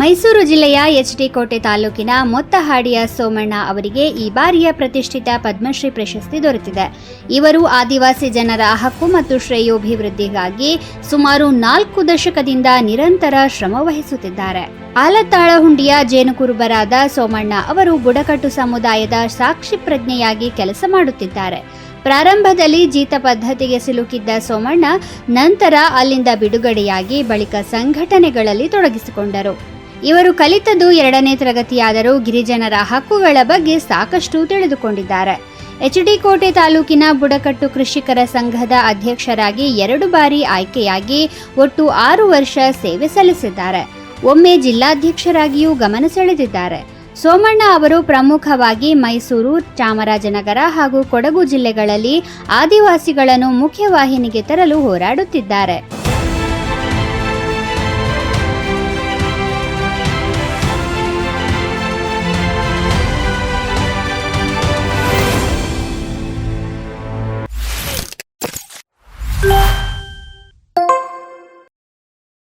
ಮೈಸೂರು ಜಿಲ್ಲೆಯ H D ಕೋಟೆ ತಾಲೂಕಿನ ಮೊತ್ತಹಾಡಿಯ ಸೋಮಣ್ಣ ಅವರಿಗೆ ಈ ಬಾರಿಯ ಪ್ರತಿಷ್ಠಿತ ಪದ್ಮಶ್ರೀ ಪ್ರಶಸ್ತಿ ದೊರೆತಿದೆ. ಇವರು ಆದಿವಾಸಿ ಜನರ ಹಕ್ಕು ಮತ್ತು ಶ್ರೇಯೋಭಿವೃದ್ಧಿಗಾಗಿ ಸುಮಾರು ನಾಲ್ಕು ದಶಕದಿಂದ ನಿರಂತರ ಶ್ರಮ ವಹಿಸುತ್ತಿದ್ದಾರೆ. ಆಲತ್ತಾಳಹುಂಡಿಯ ಜೇನುಕುರುಬರಾದ ಸೋಮಣ್ಣ ಅವರು ಬುಡಕಟ್ಟು ಸಮುದಾಯದ ಸಾಕ್ಷಿ ಪ್ರಜ್ಞೆಯಾಗಿ ಕೆಲಸ ಮಾಡುತ್ತಿದ್ದಾರೆ. ಪ್ರಾರಂಭದಲ್ಲಿ ಜೀತ ಪದ್ಧತಿಗೆ ಸಿಲುಕಿದ್ದ ಸೋಮಣ್ಣ ನಂತರ ಅಲ್ಲಿಂದ ಬಿಡುಗಡೆಯಾಗಿ ಬಳಿಕ ಸಂಘಟನೆಗಳಲ್ಲಿ ತೊಡಗಿಸಿಕೊಂಡರು. ಇವರು ಕಲಿತದ್ದು ಎರಡನೇ ತರಗತಿಯಾದರೂ ಗಿರಿಜನರ ಹಕ್ಕುಗಳ ಬಗ್ಗೆ ಸಾಕಷ್ಟು ತಿಳಿದುಕೊಂಡಿದ್ದಾರೆ. ಎಚ್ಡಿ ಕೋಟೆ ತಾಲೂಕಿನ ಬುಡಕಟ್ಟು ಕೃಷಿಕರ ಸಂಘದ ಅಧ್ಯಕ್ಷರಾಗಿ ಎರಡು ಬಾರಿ ಆಯ್ಕೆಯಾಗಿ ಒಟ್ಟು ಆರು ವರ್ಷ ಸೇವೆ ಸಲ್ಲಿಸಿದ್ದಾರೆ. ಒಮ್ಮೆ ಜಿಲ್ಲಾಧ್ಯಕ್ಷರಾಗಿಯೂ ಗಮನ ಸೆಳೆದಿದ್ದಾರೆ. ಸೋಮಣ್ಣ ಅವರು ಪ್ರಮುಖವಾಗಿ ಮೈಸೂರು, ಚಾಮರಾಜನಗರ ಹಾಗೂ ಕೊಡಗು ಜಿಲ್ಲೆಗಳಲ್ಲಿ ಆದಿವಾಸಿಗಳನ್ನು ಮುಖ್ಯವಾಹಿನಿಗೆ ತರಲು ಹೋರಾಡುತ್ತಿದ್ದಾರೆ.